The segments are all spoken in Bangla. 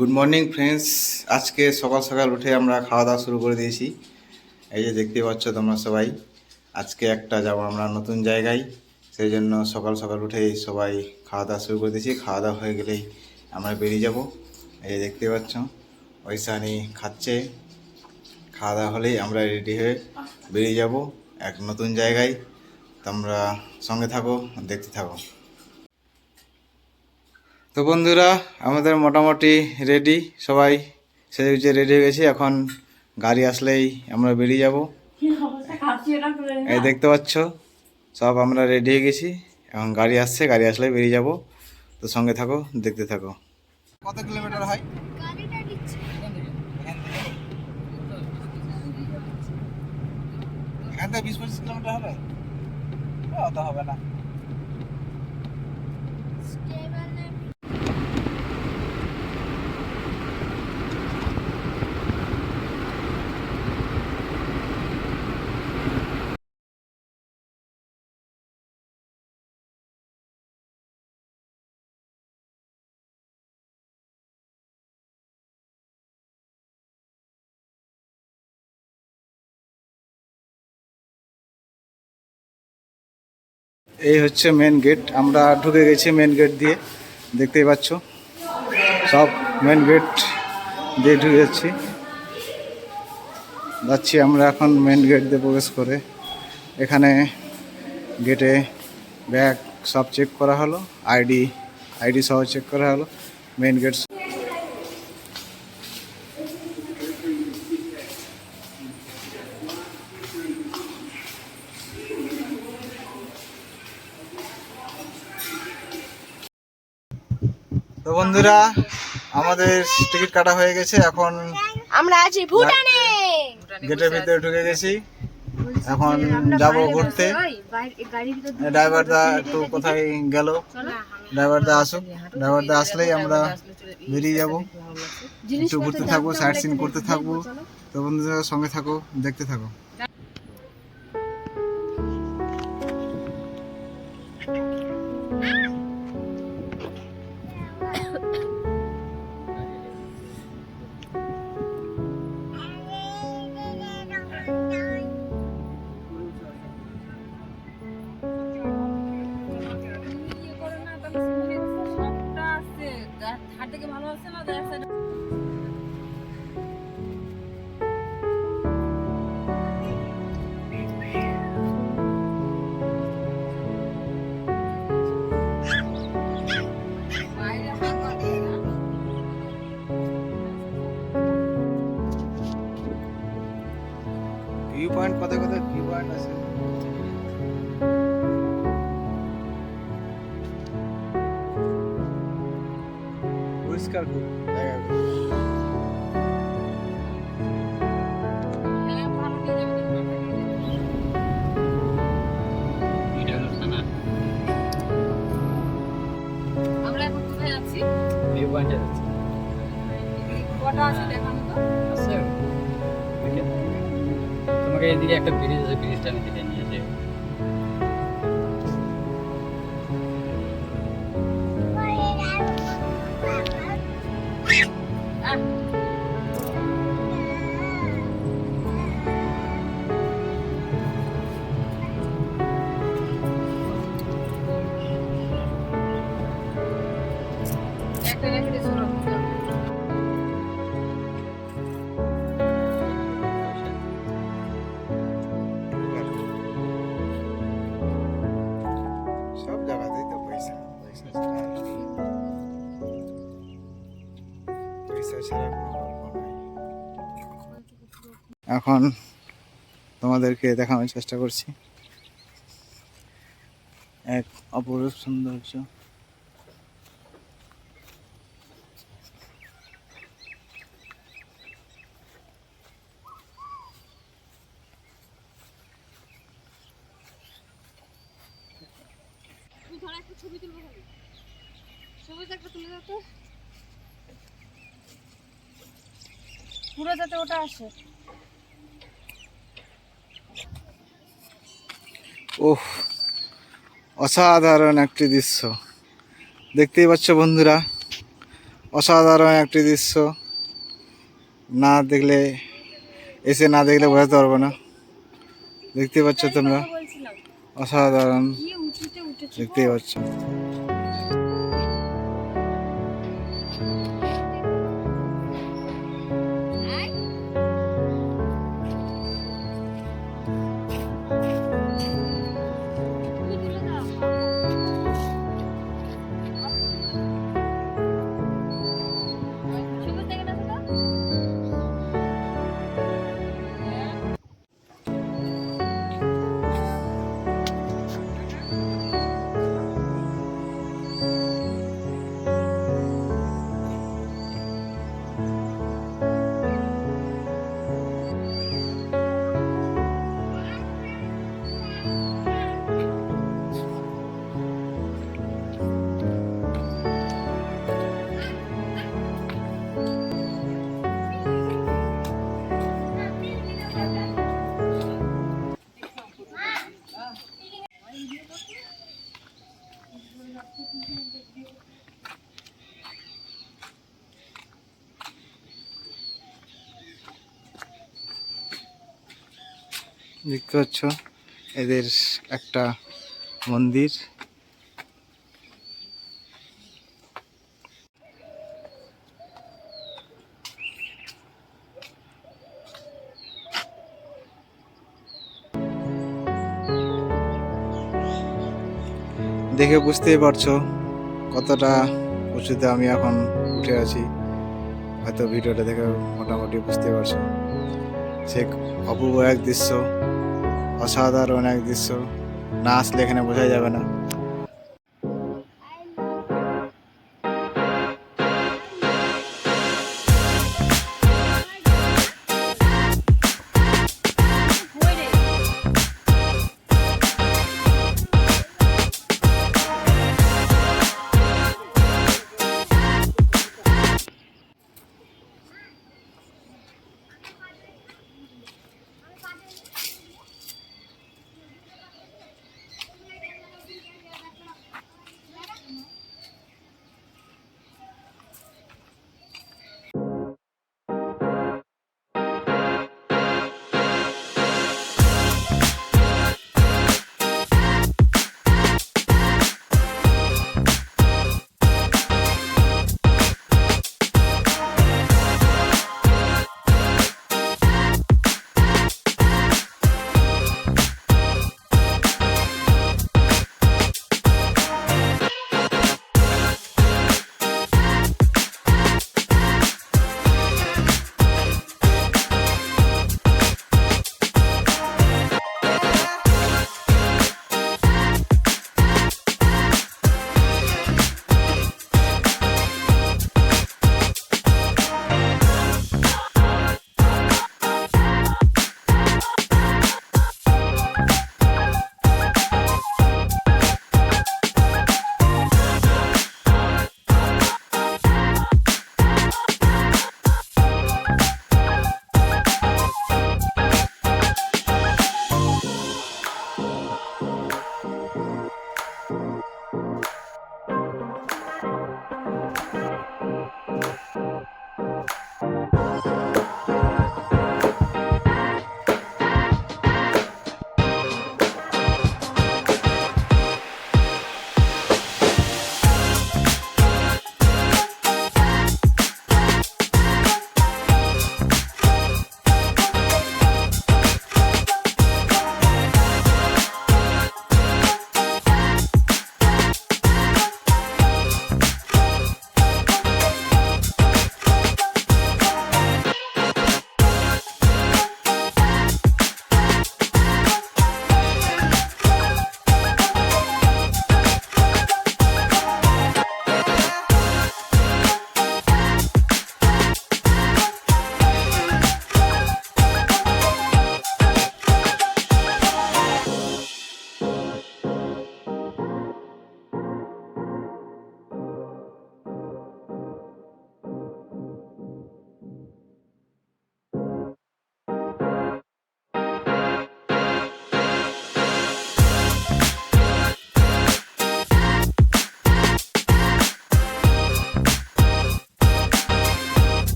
গুড মর্নিং ফ্রেন্ডস আজকে সকাল সকাল উঠে আমরা খাওয়া দাওয়া শুরু করে দিয়েছি। এই যে দেখতে পাচ্ছ তোমরা সবাই, আজকে একটা যাব আমরা নতুন জায়গায়। সেই জন্য সকাল সকাল উঠেই সবাই খাওয়া দাওয়া শুরু করে দিয়েছি। খাওয়া দাওয়া হয়ে গেলেই আমরা বেরিয়ে যাব। এই যে দেখতে পাচ্ছ ওইসানি খাচ্ছে। খাওয়া দাওয়া হলেই আমরা রেডি হয়ে বেরিয়ে যাব এক নতুন জায়গায়। তোমরা সঙ্গে থাকো, দেখতে থাকো। তো বন্ধুরা আমাদের মোটামুটি রেডি সবাই সেজে রেডি হয়ে গেছি। এখন গাড়ি আসলেই আমরা বেরিয়ে যাব। এই দেখতে পাচ্ছ সব আমরা রেডি হয়ে গেছি। এখন গাড়ি আসছে গাড়ি আসলেই বেরিয়ে যাব। তো সঙ্গে থাকো দেখতে থাকো। কত কিলোমিটার হয়? এখান থেকে বিশ পঁচিশ কিলোমিটার হবে? অত হবে না। এই হচ্ছে মেন গেট আমরা ঢুকে গেছি মেন গেট দিয়ে। দেখতেই পাচ্ছ? সব মেন গেট দিয়ে ঢুকে যাচ্ছি। যাচ্ছি আমরা এখন মেন গেট দিয়ে প্রবেশ করে। এখানে গেটে ব্যাগ সব চেক করা হলো। আইডি আইডি সহ চেক করা হলো। মেন গেট তো বন্ধুরা আমাদের টিকিট কাটা হয়ে গেছে। এখন আমরা আছি ভুটানে। গেটের ভিতরে ঢুকে গেছি। এখন যাব ঘুরতে। ড্রাইভার দা একটু কোথায় গেল? ড্রাইভার দা আসুক। ড্রাইভার দা আসলেই আমরা বেরিয়ে যাব। একটু ঘুরতে থাকব সাইড সিন করতে থাকব। তো বন্ধুদের সঙ্গে থাকো দেখতে থাকো। আছে ওইটা। তোমাকে এদিকে একটা ব্রিজ আছে ব্রিজটা আমি দেখে এখন তোমাদেরকে দেখানোর চেষ্টা করছি। এক অপরূপ সৌন্দর্য। পুরো যাতে ওটা আসে। ওহ অসাধারণ একটি দৃশ্য। দেখতেই পাচ্ছ বন্ধুরা অসাধারণ একটি দৃশ্য। না দেখলে এসে না দেখলে বোঝাতে পারব না। দেখতে পাচ্ছ তোমরা অসাধারণ। দেখতেই পাচ্ছ। দেখতে পাচ্ছ? এদের একটা মন্দির। দেখে বুঝতেই পারছ কতটা উঁচুতে আমি এখন উঠে আছি। হয়তো ভিডিওটা দেখে মোটামুটি বুঝতে পারছ। সে অপূর্ব এক দৃশ্য। অসাধারণ এক দৃশ্য। না আসলে এখানে বোঝা যাবে না।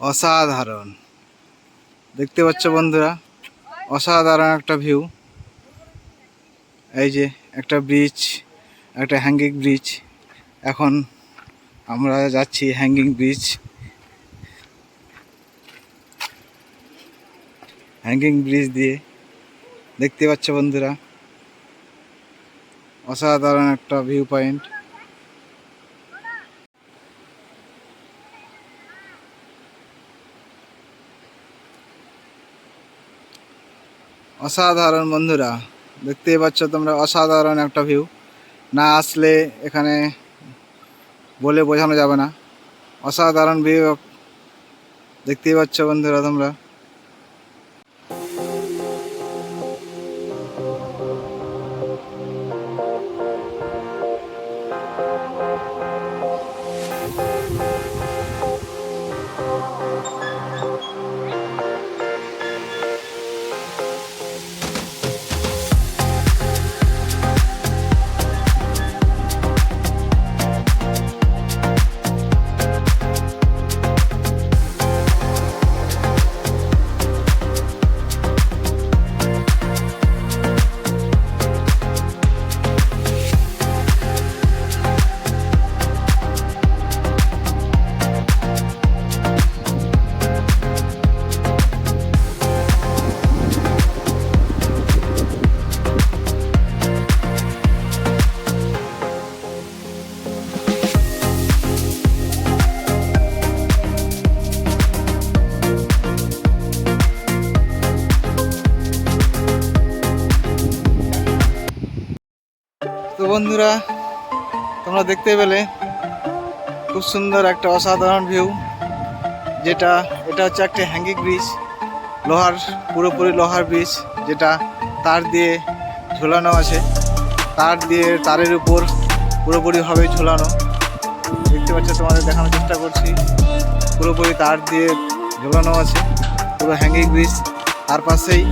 অসাধারণ। দেখতে পাচ্ছ বন্ধুরা, অসাধারণ একটা ভিউ এই যে একটা ব্রিজ একটা হ্যাঙ্গিং ব্রিজ এখন আমরা যাচ্ছি হ্যাঙ্গিং ব্রিজ হ্যাঙ্গিং ব্রিজ দিয়ে দেখতে পাচ্ছ বন্ধুরা, অসাধারণ একটা ভিউ পয়েন্ট অসাধারণ বন্ধুরা, দেখতেই পাচ্ছ তোমরা অসাধারণ একটা ভিউ না আসলে এখানে বলে বোঝানো যাবে না। অসাধারণ ভিউ দেখতেই পাচ্ছ বন্ধুরা তোমরা। বন্ধুরা, তোমরা দেখতে পেলে খুব সুন্দর একটা অসাধারণ ভিউ যেটা, এটা হচ্ছে একটা হ্যাঙ্গিং ব্রিজ লোহার, পুরোপুরি লোহার ব্রিজ যেটা তার দিয়ে ঝোলানো আছে। তার দিয়ে তারের উপর পুরোপুরিভাবে ঝোলানো। দেখতে পাচ্ছ, তোমাদের দেখানোর চেষ্টা করছি। পুরোপুরি তার দিয়ে ঝোলানো আছে, পুরো হ্যাঙ্গিং ব্রিজ তার পাশেই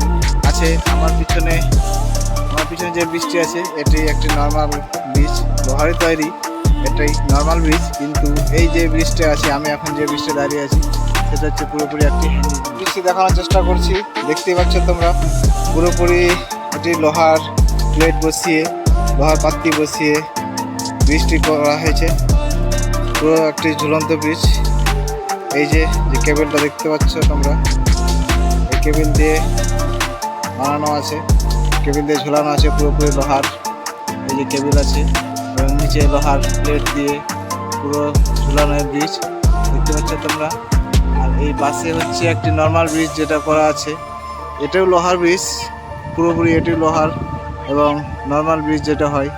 আছে, আমার পিছনে পিছনে যে ব্রিজটি আছে, এটি একটি নর্মাল ব্রিজ লোহারই তৈরি, এটাই নর্মাল ব্রিজ কিন্তু এই যে ব্রিজটা আছে, আমি এখন যে ব্রিজটা দাঁড়িয়ে আছি, সেটা হচ্ছে পুরোপুরি একটি ব্রিজটি দেখানোর চেষ্টা করছি, দেখতেই পাচ্ছ তোমরা, পুরোপুরি এটি লোহার প্লেট বসিয়ে, লোহার পাত্তি বসিয়ে ব্রিজটি করা হয়েছে। পুরো একটি ঝুলন্ত ব্রিজ এই যে যে কেবেলটা দেখতে পাচ্ছ তোমরা, এই কেবেল দিয়ে বানানো আছে। কেবিল দিয়ে ঝোলানো আছে, পুরোপুরি লোহার এই যে কেবিল আছে। এবং নিচে লোহার প্লেট দিয়ে পুরো ঝুলানো ব্রিজ। দেখতে পাচ্ছ তোমরা? আর এই পাশে হচ্ছে একটি নর্মাল ব্রিজ যেটা করা আছে। এটাও লোহার ব্রিজ পুরোপুরি এটি লোহার এবং নর্মাল ব্রিজ যেটা হয়।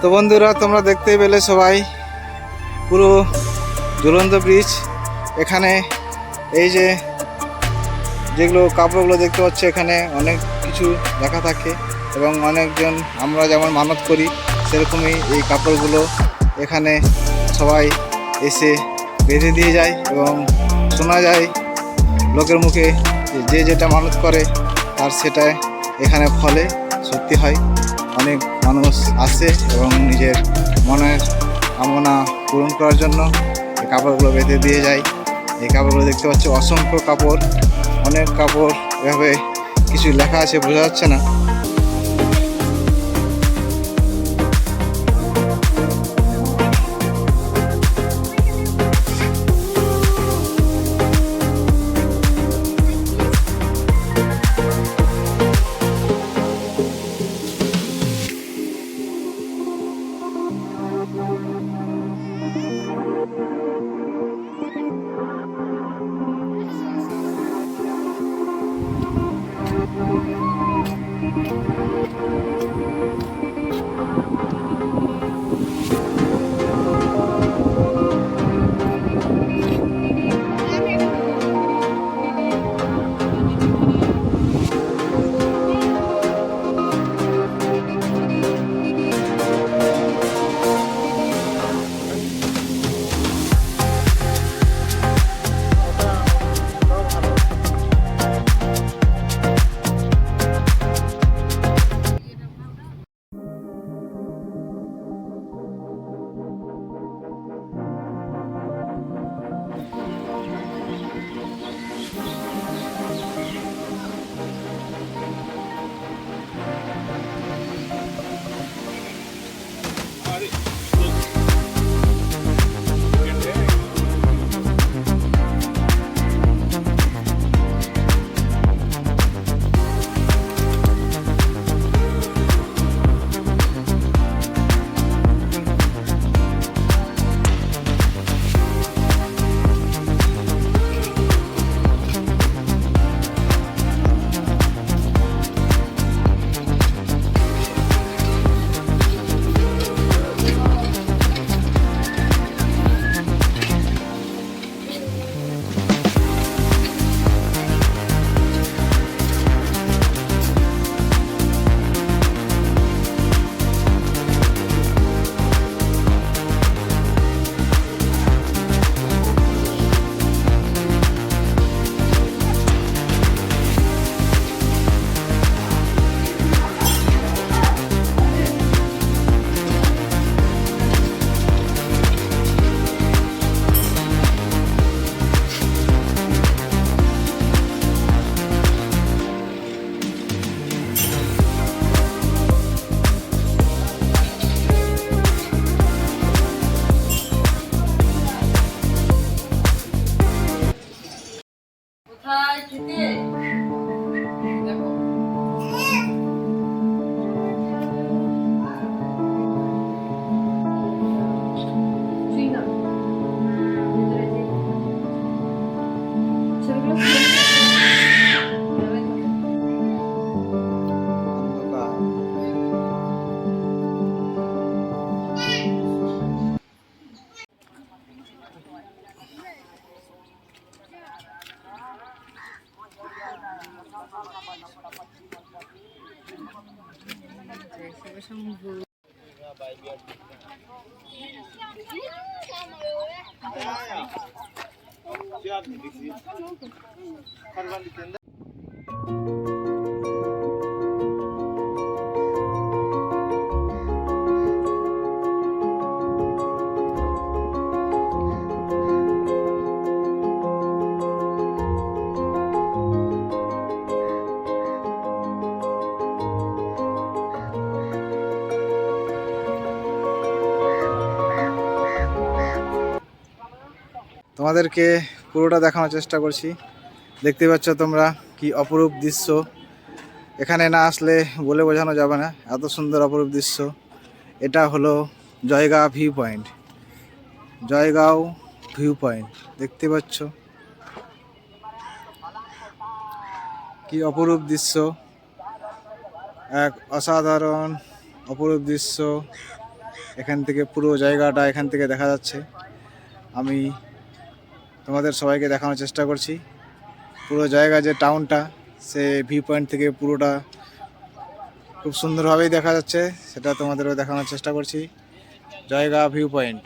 তো বন্ধুরা, তোমরা দেখতেই পেলে সবাই, পুরো ঝুলন্ত ব্রিজ এখানে এই যে যেগুলো কাপড়গুলো দেখতে পাচ্ছ এখানে অনেক কিছু লেখা থাকে এবং অনেকজন আমরা যেমন মানত করি, সেরকমই এই কাপড়গুলো এখানে সবাই এসে বেঁধে দিয়ে যায় এবং শোনা যায় লোকের মুখে যে যেটা মানত করে তার সেটা এখানে ফলে সত্যি হয়। অনেক মানুষ আসে এবং নিজের মনের কামনা পূরণ করার জন্য এই কাপড়গুলো বেঁধে দিয়ে যায়। এই কাপড়গুলো দেখতে পাচ্ছ অসংখ্য কাপড়। অনেক কাপড় এভাবে কিছু লেখা আছে বোঝা যাচ্ছে না। তোমাদেরকে পুরোটা দেখানোর চেষ্টা করছি। দেখতে পাচ্ছ তোমরা কি অপরূপ দৃশ্য। এখানে না আসলে বলে বোঝানো যাবে না, এত সুন্দর অপরূপ দৃশ্য। এটা হলো Jaigaon view point. Jaigaon view point, দেখতে পাচ্ছ? কি অপরূপ দৃশ্য। এক অসাধারণ অপরূপ দৃশ্য। এখান থেকে পুরো জায়গাটা এখান থেকে দেখা যাচ্ছে। আমি তোমাদের সবাইকে দেখানোর চেষ্টা করছি। পুরো জায়গা যে টাউনটা সে ভিউ পয়েন্ট থেকে পুরোটা খুব সুন্দরভাবেই দেখা যাচ্ছে, সেটা তোমাদেরও দেখানোর চেষ্টা করছি। জায়গা ভিউ পয়েন্ট